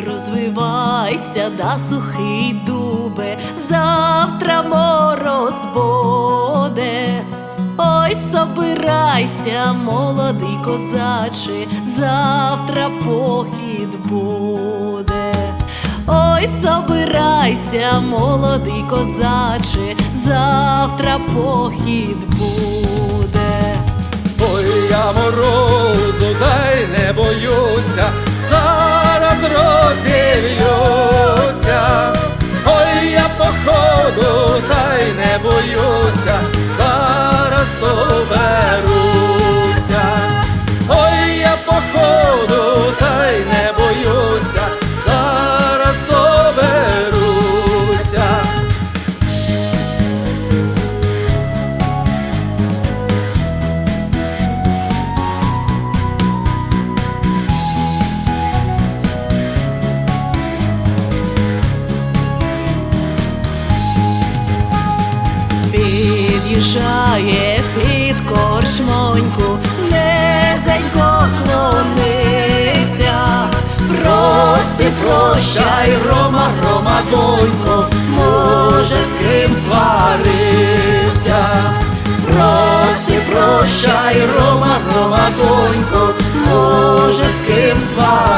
розвивайся, да сухий дубе, завтра мороз буде. Ой, собирайся, молодий козаче, завтра похід буде. Ой, собирайся, молодий козаче, завтра похід буде. Та й не боюся, зараз оберуся. Під'їжджає під корчмоньку, низенько клонися, прости, прощай, Рома, Рома, донько, може з ким сварився. Прости, прощай, Рома, Рома, донько, може з ким сварився.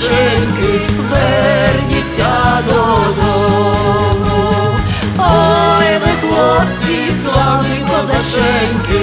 Славні верніться додому. Ой, ви хлопці, славні козаченьки,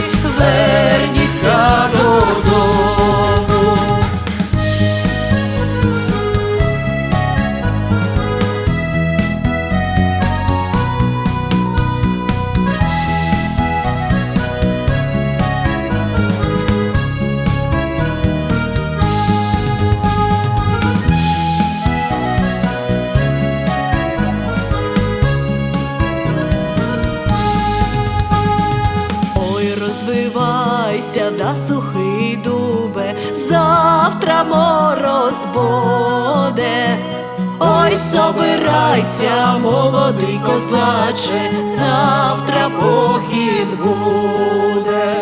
Ой, розвивайся, да сухий дубе, завтра мороз буде. Ой, собирайся, молодий козаче, завтра похід буде.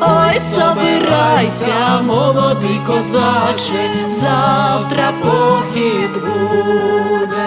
Ой, собирайся, молодий козаче, завтра похід буде.